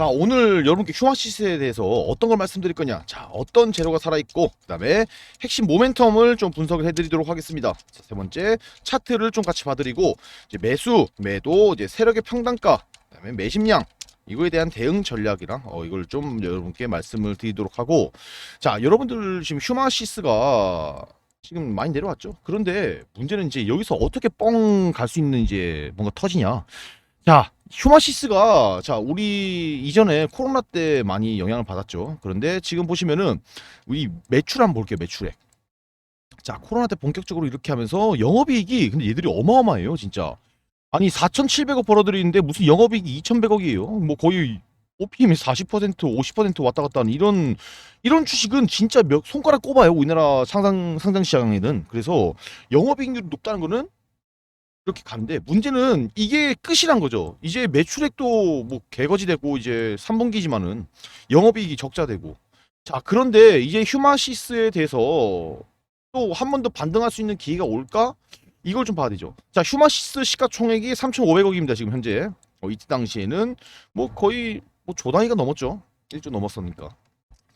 자 오늘 여러분께 휴마 시스에 대해서 어떤 걸 말씀드릴 거냐? 자 어떤 재료가 살아있고 그 다음에 핵심 모멘텀을 좀 분석을 해드리도록 하겠습니다. 자, 세 번째 차트를 좀 같이 봐드리고 이제 매수 매도 이제 세력의 평단가 그 다음에 매심량 이거에 대한 대응 전략이랑 어, 이걸 좀 여러분께 말씀을 드리도록 하고 자 여러분들 지금 휴마시스가 지금 많이 내려왔죠? 그런데 문제는 이제 여기서 어떻게 뻥 갈 수 있는 이제 뭔가 터지냐 자, 휴마시스가 자, 우리 이전에 코로나 때 많이 영향을 받았죠. 그런데 지금 보시면은 우리 매출 한번 볼게요. 매출액. 자, 코로나 때 본격적으로 이렇게 하면서 영업이익이 근데 얘들이 어마어마해요, 진짜. 아니 4,700억 벌어들이는데 무슨 영업이익이 2,100억이에요. 뭐 거의 OPM이 40% 50% 왔다 갔다 하는 이런 이런 주식은 진짜 몇 손가락 꼽아요 우리나라 상상 상장 시장에는 그래서 영업이익률이 높다는 거는 이렇게 가는데 문제는 이게 끝이란 거죠. 이제 매출액도 뭐 개거지 되고 이제 3분기지만은 영업이익이 적자되고 자 그런데 이제 휴마시스에 대해서 또 한 번 더 반등할 수 있는 기회가 올까? 이걸 좀 봐야 되죠. 자 휴마시스 시가총액이 3,500억입니다 지금 현재. 어, 이때 당시에는 뭐 거의 뭐 조단위가 넘었죠. 1조 넘었으니까.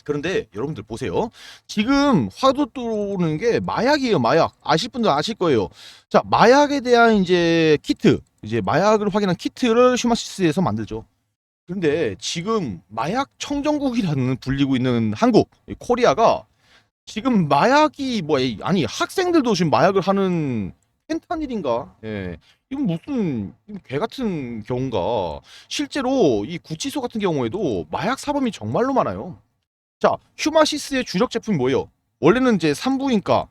그런데 여러분들 보세요. 지금 화두 들어오는 게 마약이에요, 마약. 아실 분들 아실 거예요. 자, 마약에 대한 이제 키트, 이제 마약을 확인한 키트를 휴마시스에서 만들죠. 그런데 지금 마약 청정국이라는 불리고 있는 한국, 이 코리아가 지금 마약이 뭐 이- 아니 학생들도 지금 마약을 하는 펜타닐인가? 예. 이건 무슨 개 같은 경우인가? 실제로 이 구치소 같은 경우에도 마약 사범이 정말로 많아요. 자, 휴마시스의 주력 제품이 뭐예요? 원래는 이제 산부인과,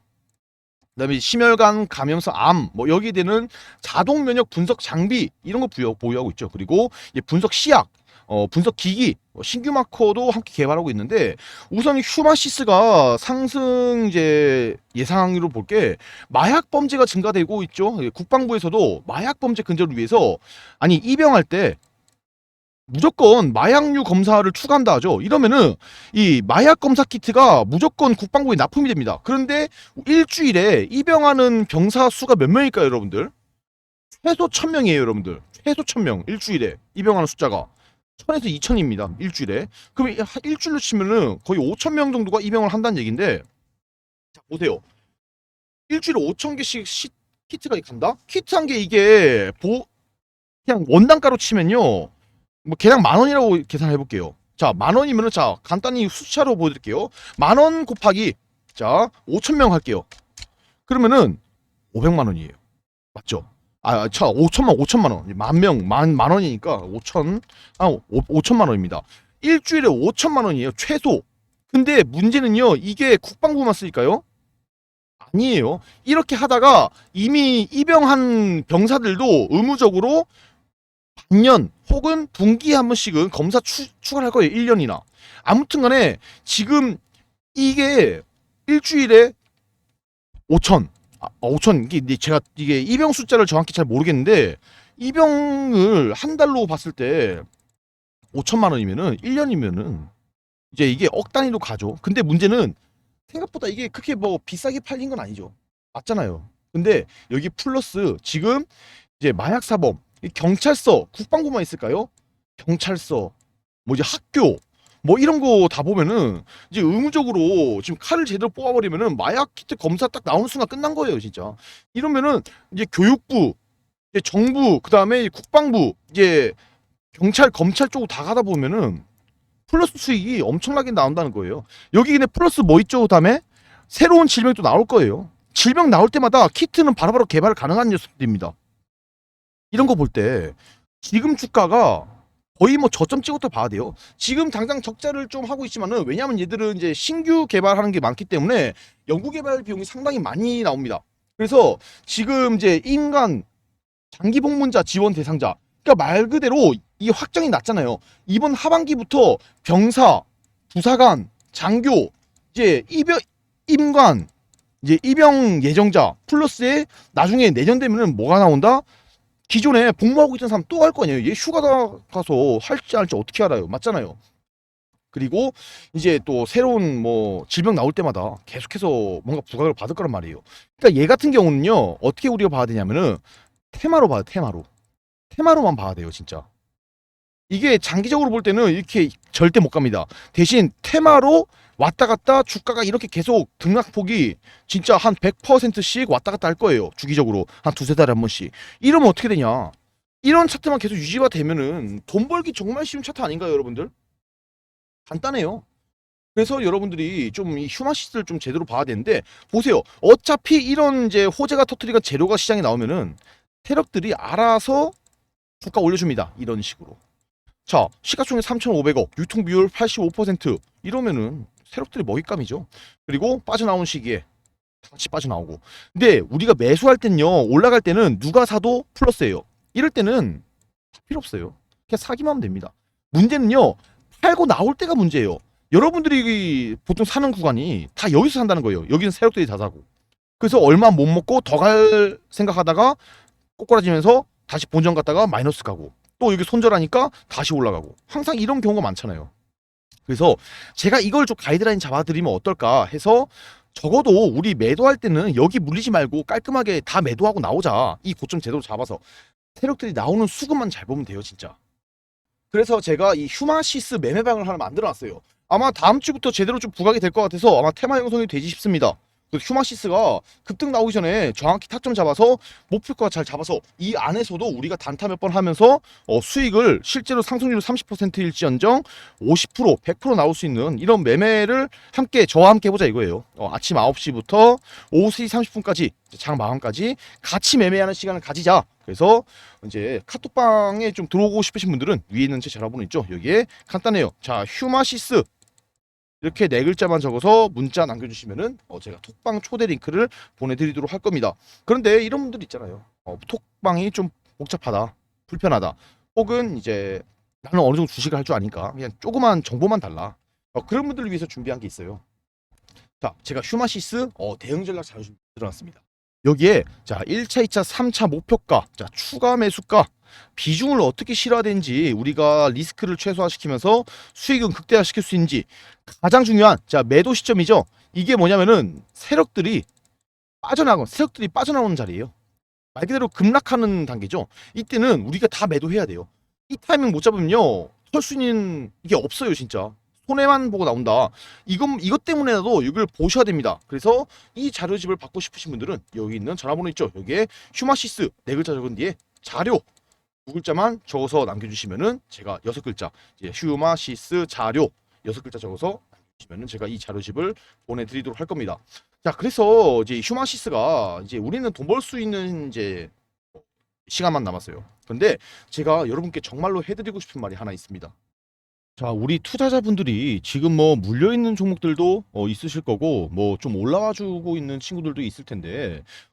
그다음에 심혈관 감염성 암, 뭐 여기에 되는 자동 면역 분석 장비 이런 거 부여, 보유하고 있죠. 그리고 분석 시약, 어, 분석 기기, 뭐 신규 마커도 함께 개발하고 있는데 우선 휴마시스가 상승 이제 예상으로 볼 게 마약 범죄가 증가되고 있죠. 예, 국방부에서도 마약 범죄 근절을 위해서 아니 입영할 때 무조건 마약류 검사를 추가한다 하죠. 이러면은 이 마약 검사 키트가 무조건 국방부에 납품이 됩니다. 그런데 일주일에 입영하는 병사 수가 몇 명일까요, 여러분들? 최소 1000명이에요, 여러분들. 최소 1000명. 일주일에 입영하는 숫자가 1000에서 2000입니다. 일주일에. 그럼 일주일로 치면은 거의 5000명 정도가 입영을 한다는 얘긴데 자, 보세요. 일주일에 5000개씩 시, 키트가 간다? 키트 한 개 이게 보 그냥 원단가로 치면요. 뭐 개당 만 원이라고 계산해 볼게요. 자, 만 원이면은 자, 간단히 숫자로 보여 드릴게요. 만 원 곱하기 자, 5천 명 할게요. 그러면은 500만 원이에요. 맞죠? 아, 자, 5천만 5천만 원. 만 명, 만, 만 원이니까 5천 아, 5, 5천만 원입니다. 일주일에 5천만 원이에요. 최소. 근데 문제는요. 이게 국방부만 쓰니까요. 아니에요. 이렇게 하다가 이미 입영한 병사들도 의무적으로 반년 혹은 분기에 한 번씩은 검사 추, 추가를 할 거예요. 1년이나. 아무튼 간에 지금 이게 일주일에 5천. 아, 5천. 이게 이제 제가 이게 입영 숫자를 정확히 잘 모르겠는데 입영을 한 달로 봤을 때 5천만 원이면은 1년이면은 이제 이게 억 단위로 가죠. 근데 문제는 생각보다 이게 그렇게 뭐 비싸게 팔린 건 아니죠. 맞잖아요. 근데 여기 플러스 지금 이제 마약 사범 이 경찰서, 국방부만 있을까요? 경찰서, 뭐 이제 학교, 뭐 이런 거 다 보면은 이제 의무적으로 지금 칼을 제대로 뽑아버리면은 마약 키트 검사 딱 나오는 순간 끝난 거예요, 진짜. 이러면은 이제 교육부, 이제 정부, 그 다음에 국방부, 이제 경찰, 검찰 쪽으로 다 가다 보면은 플러스 수익이 엄청나게 나온다는 거예요. 여기 근데 플러스 뭐 있죠, 그 다음에 새로운 질병이 또 나올 거예요. 질병 나올 때마다 키트는 바로바로 개발 가능한 녀석들입니다. 이런 거 볼 때 지금 주가가 거의 뭐 저점 찍었다 봐야 돼요. 지금 당장 적자를 좀 하고 있지만은 왜냐하면 얘들은 이제 신규 개발하는 게 많기 때문에 연구 개발 비용이 상당히 많이 나옵니다. 그래서 지금 이제 인간 장기 복문자 지원 대상자 그러니까 말 그대로 이 확정이 났잖아요. 이번 하반기부터 병사, 부사관, 장교 이제 입영 임관 이제 입영 예정자 플러스에 나중에 내년 되면은 뭐가 나온다? 기존에 복무하고 있던 사람 또 갈 거 아니에요. 얘 휴가 다 가서 할지 할지 어떻게 알아요? 맞잖아요. 그리고 이제 또 새로운 뭐 질병 나올 때마다 계속해서 뭔가 부각을 받을 거란 말이에요. 그러니까 얘 같은 경우는요 어떻게 우리가 봐야 되냐면은 테마로 봐요. 테마로 테마로만 봐야 돼요 진짜. 이게 장기적으로 볼 때는 이렇게 절대 못 갑니다. 대신 테마로 왔다 갔다 주가가 이렇게 계속 등락폭이 진짜 한 100%씩 왔다 갔다 할 거예요. 주기적으로 한 두세 달에 한 번씩. 이러면 어떻게 되냐? 이런 차트만 계속 유지가 되면은 돈 벌기 정말 쉬운 차트 아닌가요, 여러분들? 간단해요. 그래서 여러분들이 좀 이 휴마시스를 좀 제대로 봐야 되는데 보세요. 어차피 이런 이제 호재가 터트리가 재료가 시장에 나오면은 세력들이 알아서 주가 올려줍니다. 이런 식으로. 자, 시가총액 3,500억, 유통 비율 85% 이러면은 세력들이 먹잇감이죠. 그리고 빠져나온 시기에 다 같이 빠져나오고. 근데 우리가 매수할 땐요, 올라갈 때는 누가 사도 플러스예요. 이럴 때는 필요 없어요. 그냥 사기만 하면 됩니다. 문제는요, 팔고 나올 때가 문제예요. 여러분들이 보통 사는 구간이 다 여기서 산다는 거예요. 여기는 세력들이 다 사고. 그래서 얼마 못 먹고 더 갈 생각하다가 꼬꾸라지면서 다시 본전 갔다가 마이너스 가고 또 여기 손절하니까 다시 올라가고 항상 이런 경우가 많잖아요. 그래서 제가 이걸 좀 가이드라인 잡아드리면 어떨까 해서 적어도 우리 매도할 때는 여기 물리지 말고 깔끔하게 다 매도하고 나오자. 이 고점 제대로 잡아서 세력들이 나오는 수급만 잘 보면 돼요, 진짜. 그래서 제가 이 휴마시스 매매방을 하나 만들어 놨어요. 아마 다음 주부터 제대로 좀 부각이 될 것 같아서 아마 테마 형성이 되지 싶습니다. 그 휴마시스가 급등 나오기 전에 정확히 타점 잡아서 목표가 잘 잡아서 이 안에서도 우리가 단타 몇 번 하면서 어, 수익을 실제로 상승률 30%일지언정 50% 100% 나올 수 있는 이런 매매를 함께 저와 함께 해보자 이거예요. 어, 아침 9시부터 오후 3시 30분까지 장 마감까지 같이 매매하는 시간을 가지자. 그래서 이제 카톡방에 좀 들어오고 싶으신 분들은 위에 있는 제 전화번호 있죠. 여기에 간단해요. 자 휴마시스 이렇게 네 글자만 적어서 문자 남겨주시면은 어, 제가 톡방 초대 링크를 보내드리도록 할 겁니다. 그런데 이런 분들 있잖아요. 어, 톡방이 좀 복잡하다, 불편하다, 혹은 이제 나는 어느 정도 주식을 할 줄 아니까 그냥 조그만 정보만 달라. 어, 그런 분들을 위해서 준비한 게 있어요. 자, 제가 휴마시스 어, 대응 전략 자료 좀 들어놨습니다. 여기에 자 1차, 2차, 3차 목표가, 자 추가 매수가, 비중을 어떻게 실어야되는지 우리가 리스크를 최소화시키면서 수익은 극대화시킬 수 있는지 가장 중요한 자 매도 시점이죠. 이게 뭐냐면은 세력들이 빠져나가 세력들이 빠져나오는 자리예요. 말 그대로 급락하는 단계죠. 이때는 우리가 다 매도해야 돼요. 이 타이밍 못 잡으면요 설수 있는 이게 없어요 진짜. 손해만 보고 나온다. 이것 이것 때문에라도 이걸 보셔야 됩니다. 그래서 이 자료집을 받고 싶으신 분들은 여기 있는 전화번호 있죠. 여기에 휴마시스 네 글자 적은 뒤에 자료 두 글자만 적어서 남겨주시면은 제가 여섯 글자 휴마시스 자료 여섯 글자 적어서 남겨주시면은 제가 이 자료집을 보내드리도록 할 겁니다. 자 그래서 이제 휴마시스가 이제 우리는 돈 벌 수 있는 이제 시간만 남았어요. 근데 제가 여러분께 정말로 해드리고 싶은 말이 하나 있습니다. 자, 우리 투자자분들이 지금 뭐 물려 있는 종목들도 어, 있으실 거고 뭐 좀 올라와 주고 있는 친구들도 있을 텐데